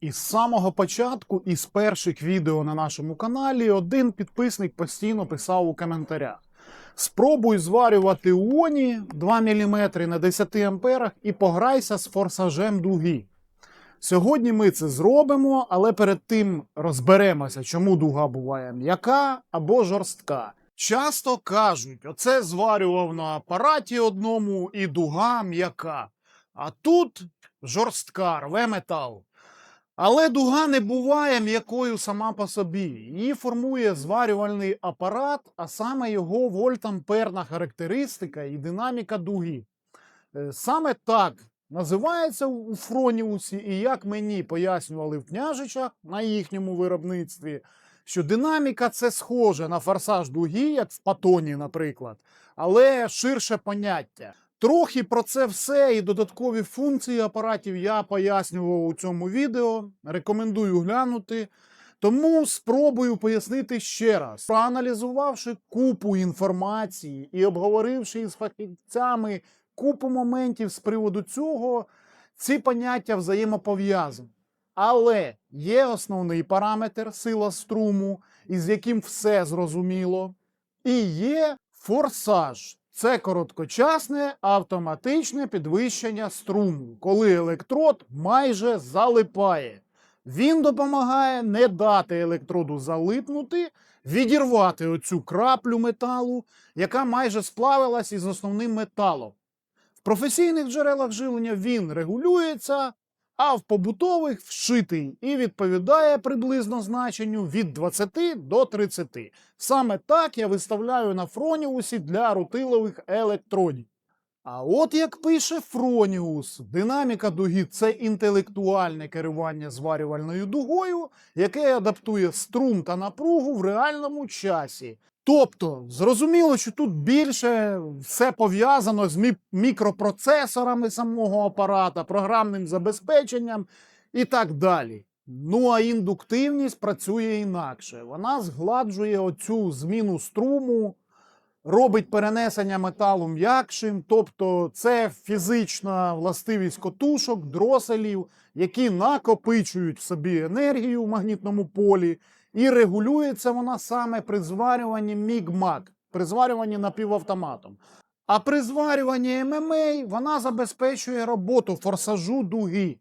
Із самого початку, із перших відео на нашому каналі, один підписник постійно писав у коментарях: спробуй зварювати уоні 2 мм на 10 амперах і пограйся з форсажем дуги. Сьогодні ми це зробимо, але перед тим розберемося, чому дуга буває м'яка або жорстка. Часто кажуть, оце зварював на апараті одному і дуга м'яка. А тут жорстка, рве метал. Але дуга не буває м'якою сама по собі. Її формує зварювальний апарат, а саме його вольтамперна характеристика і динаміка дуги. Е, Саме так називається у Фроніусі, і як мені пояснювали в княжичах на їхньому виробництві, що динаміка це схоже на форсаж дуги, як в патоні, наприклад, але ширше поняття. Трохи про це все і додаткові функції апаратів я пояснював у цьому відео. Рекомендую глянути. Тому спробую пояснити ще раз. Проаналізувавши купу інформації і обговоривши із фахівцями купу моментів з приводу цього, ці поняття взаємопов'язані. Але є основний параметр сила струму, із яким все зрозуміло, і є форсаж. Це короткочасне автоматичне підвищення струму, коли електрод майже залипає. Він допомагає не дати електроду залипнути, відірвати оцю краплю металу, яка майже сплавилась із основним металом. В професійних джерелах живлення він регулюється, а в побутових вшитий і відповідає приблизно значенню від 20 до 30. Саме так я виставляю на Фроніусі для рутилових електродів. А от як пише Фроніус, динаміка дуги це інтелектуальне керування зварювальною дугою, яке адаптує струм та напругу в реальному часі. Тобто, зрозуміло, що тут більше все пов'язано з мікропроцесорами самого апарата, програмним забезпеченням і так далі. Ну а індуктивність працює інакше. Вона згладжує оцю зміну струму, робить перенесення металу м'якшим, тобто це фізична властивість котушок, дроселів, які накопичують в собі енергію в магнітному полі, і регулюється вона саме при зварюванні міг-маг, при зварюванні напівавтоматом. А при зварюванні ММА вона забезпечує роботу форсажу дуги.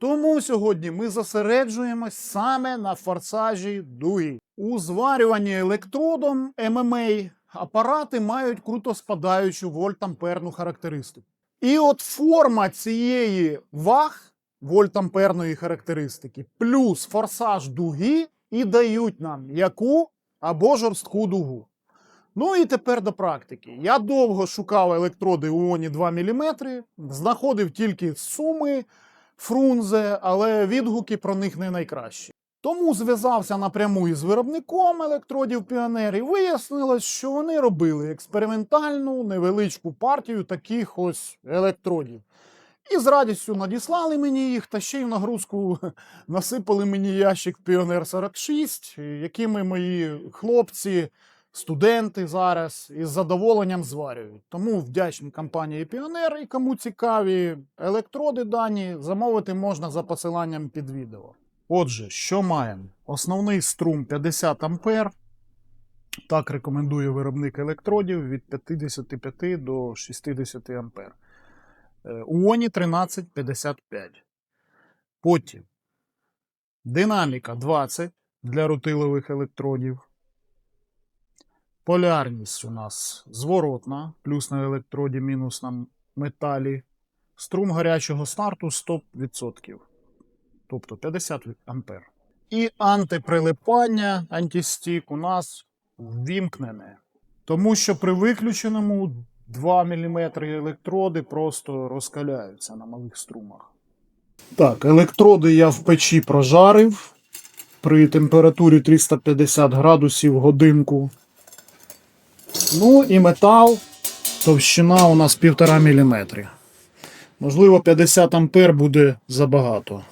Тому сьогодні ми зосереджуємось саме на форсажі дуги. У зварюванні електродом ММА апарати мають круто спадаючу вольтамперну характеристику. І от форма цієї ваг вольтамперної характеристики плюс форсаж дуги і дають нам яку або жорстку дугу. Ну і тепер до практики. Я довго шукав електроди у Оні 2 мм, знаходив тільки суми фрунзе, але відгуки про них не найкращі. Тому зв'язався напряму із виробником електродів Піонер і вияснилось, що вони робили експериментальну невеличку партію таких ось електродів. І з радістю надіслали мені їх, та ще й в нагрузку насипали мені ящик Піонер 46, якими мої хлопці, студенти зараз із задоволенням зварюють. Тому вдячний компанії Піонер і кому цікаві електроди дані, замовити можна за посиланням під відео. Отже, що маємо? Основний струм 50 А. Так рекомендує виробник електродів від 55 до 60 А. Уоні 1355. Потім динаміка 20 для рутилових електродів. Полярність у нас зворотна, плюс на електроді, мінус на металі. Струм гарячого старту 100%. Тобто 50 ампер. І антиприлипання, антистік у нас ввімкнене. Тому що при виключеному 2 мм електроди просто розкаляються на малих струмах. Так, електроди я в печі прожарив при температурі 350 градусів годинку. Ну і метал, товщина у нас 1,5 мм. Можливо, 50 ампер буде забагато.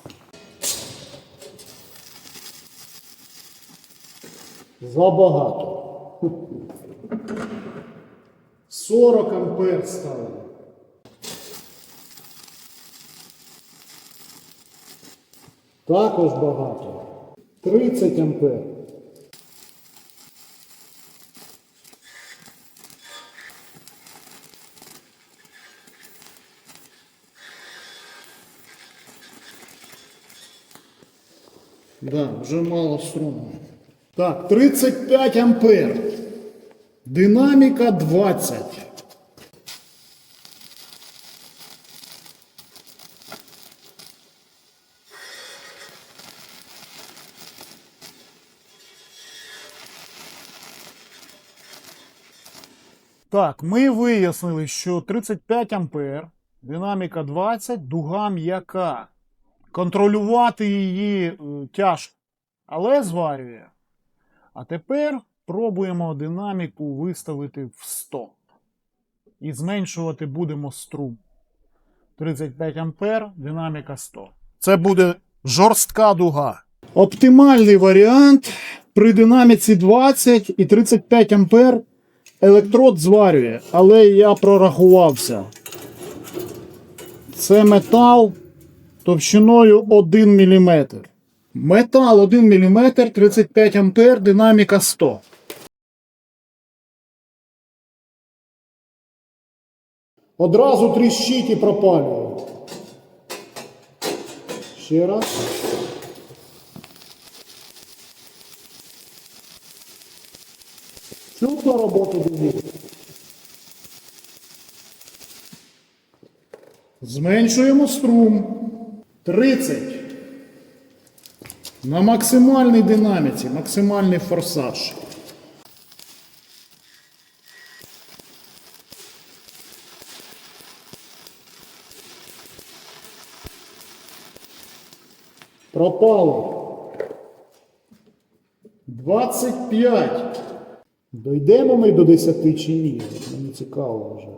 Забагато. 40 ампер ставили. – Також багато. 30 ампер. Да, вже мало струму. Так, 35 ампер. Динаміка 20. Так, ми вияснили, що 35 ампер, динаміка 20, дуга м'яка. Контролювати її е, тяжко, але зварює. А тепер пробуємо динаміку виставити в 100. І зменшувати будемо струм. 35 ампер, динаміка 100. Це буде жорстка дуга. Оптимальний варіант при динаміці 20 і 35 ампер електрод зварює, але я прорахувався. Це метал товщиною 1 мм. Метал 1 мм, 35 ампер, динаміка 100. Одразу тріщить і пропалює. Ще раз. Чутно роботу дуги. Зменшуємо струм. 30. На максимальній динаміці, максимальний форсаж. Пропало. 25. Дойдемо ми до 10 чи ні? Мені цікаво вже.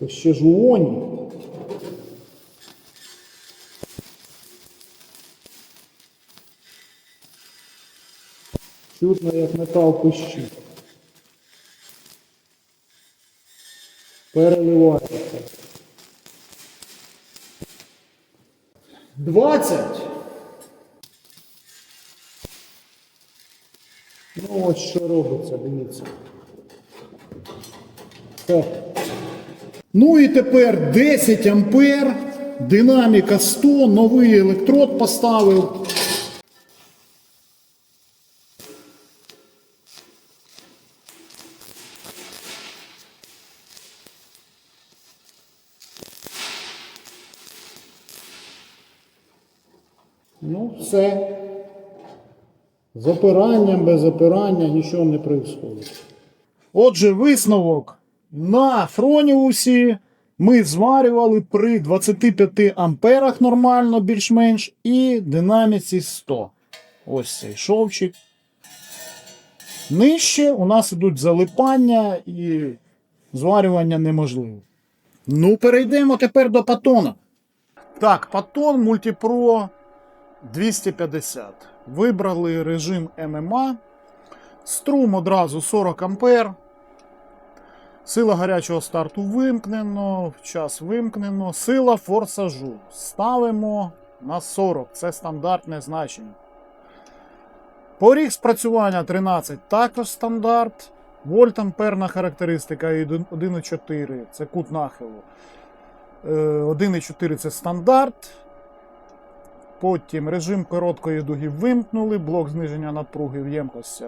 Це ще ж у Оні. Чутно, як метал пищить. Переливається. 20. Ну ось що робиться, дивіться. Так. Ну і тепер 10 ампер, динаміка 100, новий електрод поставив. Ну, все. З опиранням, без опирання нічого не відбувається. Отже, висновок. На фроніусі ми зварювали при 25 амперах нормально, більш-менш, і динаміці 100. Ось цей шовчик. Нижче у нас ідуть залипання і зварювання неможливо. Ну, перейдемо тепер до патона. Так, патон Multipro 250. Вибрали режим ММА. Струм одразу 40 ампер. Сила гарячого старту вимкнено, час вимкнено. Сила форсажу. Ставимо на 40. Це стандартне значення. Поріг спрацювання 13 також стандарт. Вольт амперна характеристика і 1,4 це кут нахилу. Е, 1,4 це стандарт. Потім режим короткої дуги вимкнули, блок зниження напруги в ємкості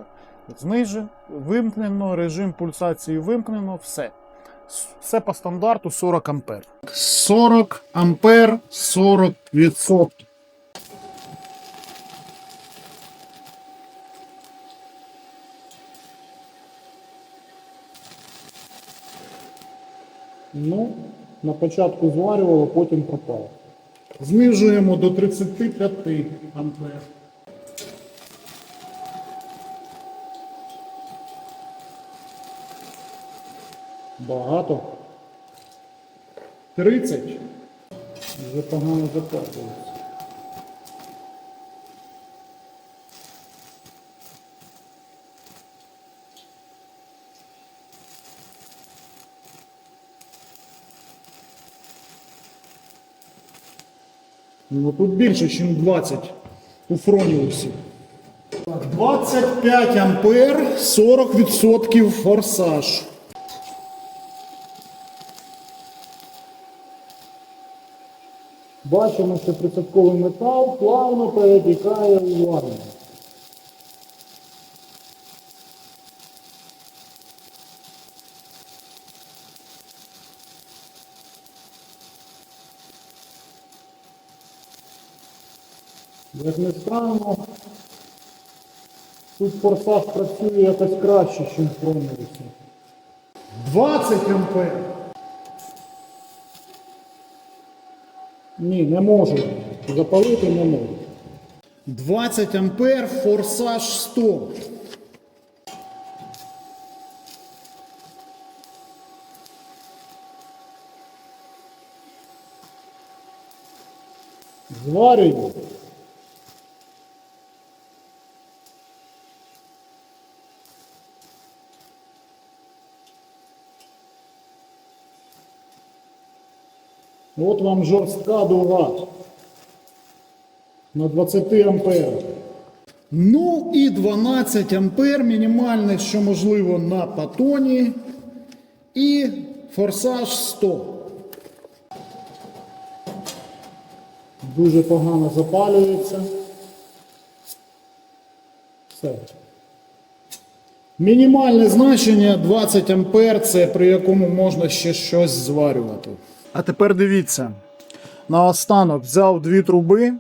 знижи, вимкнено, режим пульсації вимкнено, все. Все по стандарту 40 ампер. 40 ампер 40 відсотків. Ну, на початку зварювало, потім пропало. Знижуємо до 35 ампер. Багато. 30. Вже погано закапується. Ну тут більше, ніж 20 у Фроніусі. Так, 25 ампер, 40% форсаж. Бачимо, що присадковий метал плавно перетікає у ванну. Як не странно, тут форсаж працює якось краще, ніж в Фроніусі. 20 ампер. Ні, не можу. Запалити не можу. 20 ампер, форсаж 100. Зварюємо. От вам жорстка дуга на 20 амперах. Ну і 12 ампер, мінімальне, що можливо на патоні. І форсаж 100. Дуже погано запалюється. Все. Мінімальне значення 20 ампер, це при якому можна ще щось зварювати. А тепер дивіться. Наостанок взяв дві труби,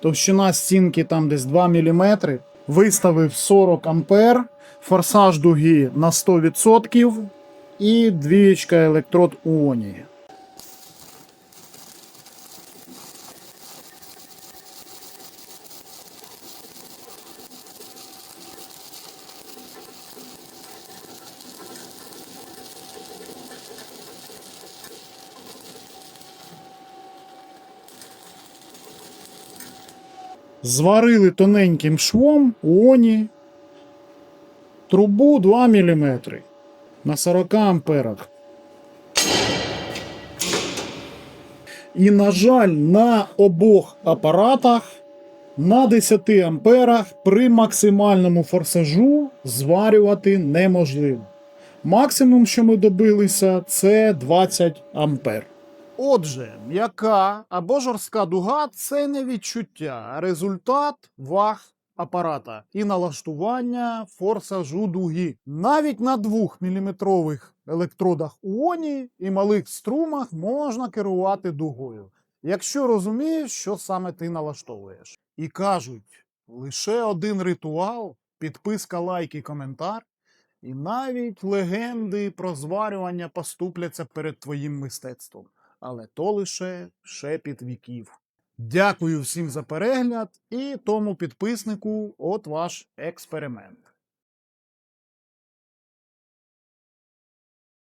товщина стінки там десь 2 мм, виставив 40 ампер, форсаж дуги на 100% і двієчка електрод уоні. Зварили тоненьким швом уоні трубу 2 мм на 40 амперах. І, на жаль, на обох апаратах на 10 амперах при максимальному форсажу зварювати неможливо. Максимум, що ми добилися, це 20 ампер. Отже, м'яка або жорстка дуга це не відчуття, а результат ваг апарата і налаштування форсажу дуги. Навіть на 2-мм електродах уоні і малих струмах можна керувати дугою, якщо розумієш, що саме ти налаштовуєш. І кажуть, лише один ритуал, підписка, лайк і коментар. І навіть легенди про зварювання поступляться перед твоїм мистецтвом але то лише шепіт віків. Дякую всім за перегляд і тому підписнику от ваш експеримент.